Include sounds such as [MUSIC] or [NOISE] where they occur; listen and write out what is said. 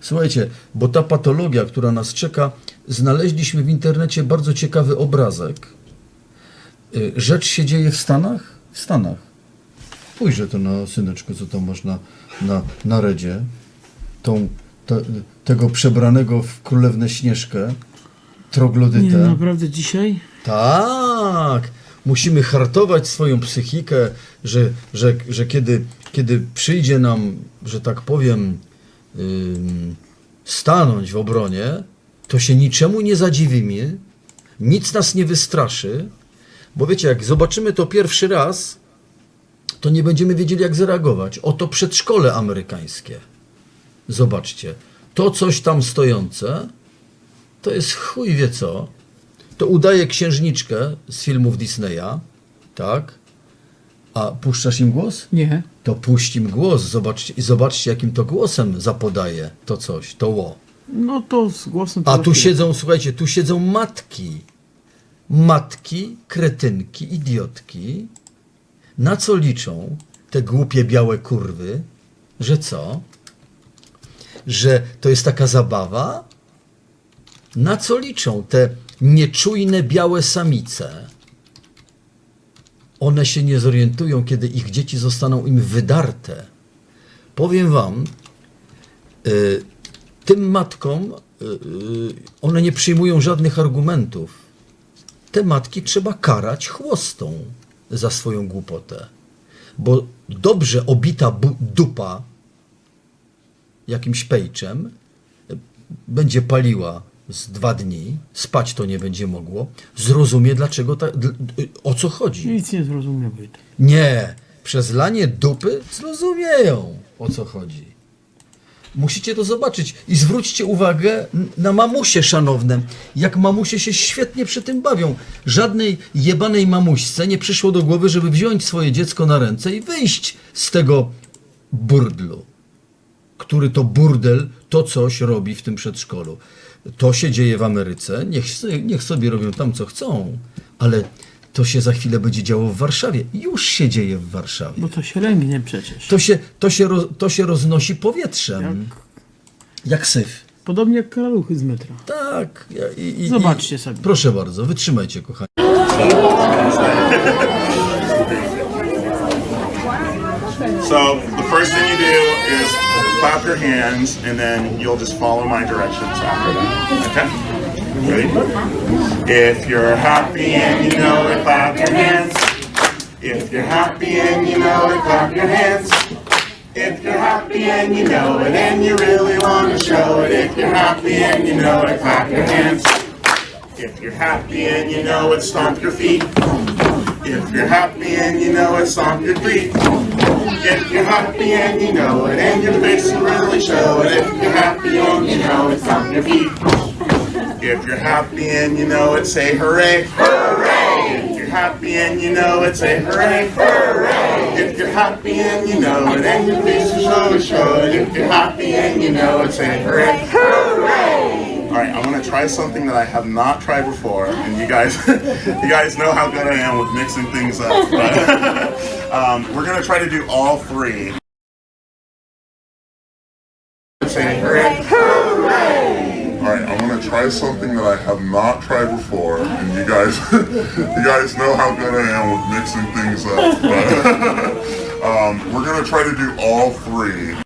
Słuchajcie, bo ta patologia, która nas czeka, znaleźliśmy w internecie bardzo ciekawy obrazek. Y, Rzecz się dzieje w Stanach? W Stanach. Spójrzę to na syneczku, co tam masz na, na, na redzie. Tą, te, tego przebranego w królewnę Śnieżkę, troglodytę. Nie, naprawdę dzisiaj? Tak! Musimy hartować swoją psychikę, że, że, że kiedy, kiedy przyjdzie nam, że tak powiem, stanąć w obronie, to się niczemu nie zadziwimy, nic nas nie wystraszy, bo wiecie, jak zobaczymy to pierwszy raz, to nie będziemy wiedzieli, jak zareagować. Oto przedszkole amerykańskie. Zobaczcie, to coś tam stojące, to jest chuj wie co. To udaje księżniczkę z filmów Disneya, tak? A puszczasz im głos? Nie. To puść im głos, zobaczcie, i zobaczcie, jakim to głosem zapodaje to coś, to ło. No to z głosem... to A tu siedzą, słuchajcie, tu siedzą matki. Matki, kretynki, idiotki. Na co liczą te głupie białe kurwy? Że co? Że to jest taka zabawa? Na co liczą te nieczujne białe samice? One się nie zorientują, kiedy ich dzieci zostaną im wydarte. Powiem wam, y, tym matkom y, y, one nie przyjmują żadnych argumentów. Te matki trzeba karać chłostą za swoją głupotę. Bo dobrze obita dupa jakimś pejczem będzie paliła z dwa dni, spać to nie będzie mogło, zrozumie dlaczego ta, o co chodzi. Nic nie zrozumiał. Wojtek. Nie, przez lanie dupy zrozumieją o co chodzi. Musicie to zobaczyć i zwróćcie uwagę na mamusie szanowne, jak mamusie się świetnie przy tym bawią. Żadnej jebanej mamuśce nie przyszło do głowy, żeby wziąć swoje dziecko na ręce i wyjść z tego burdlu, który to burdel to coś robi w tym przedszkolu. To się dzieje w Ameryce, niech, niech sobie robią tam co chcą, ale to się za chwilę będzie działo w Warszawie. Już się dzieje w Warszawie. Bo to się lęgnie przecież. To się, to się, roz, to się roznosi powietrzem. Jak, Jak syf. podobnie jak karaluchy z metra. Tak. I, i, Zobaczcie i, sobie. Proszę bardzo, wytrzymajcie, kochani. So first thing you do is clap your hands, and then you'll just follow my directions after that. Okay? Ready? If you're happy and you know it, clap your hands. If you're happy and you know it, clap your hands. If you're happy and you know it, and you really want to show it. If you're happy and you know it, clap your hands. If you're happy and you know it, stomp your feet. If you're happy and you know it, stomp your feet. If you're happy and you know it, and your face will really show it. If you're happy and you know it, stomp your feet. If you're happy and you know it, say hooray. Hooray! If you're happy and you know it, say hooray. Hooray! If you're happy and you know it, and your face will show it. If you're happy and you know it, say hooray. Hooray! All right, I'm gonna try something that I have not tried before, and you guys, [LAUGHS] you guys know how good I am with mixing things up. But, [LAUGHS] um, we're gonna try to do all three. All right, I'm gonna try something that I have not tried before, and you guys, [LAUGHS] you guys know how good I am with mixing things up. But, um, we're gonna try to do all three.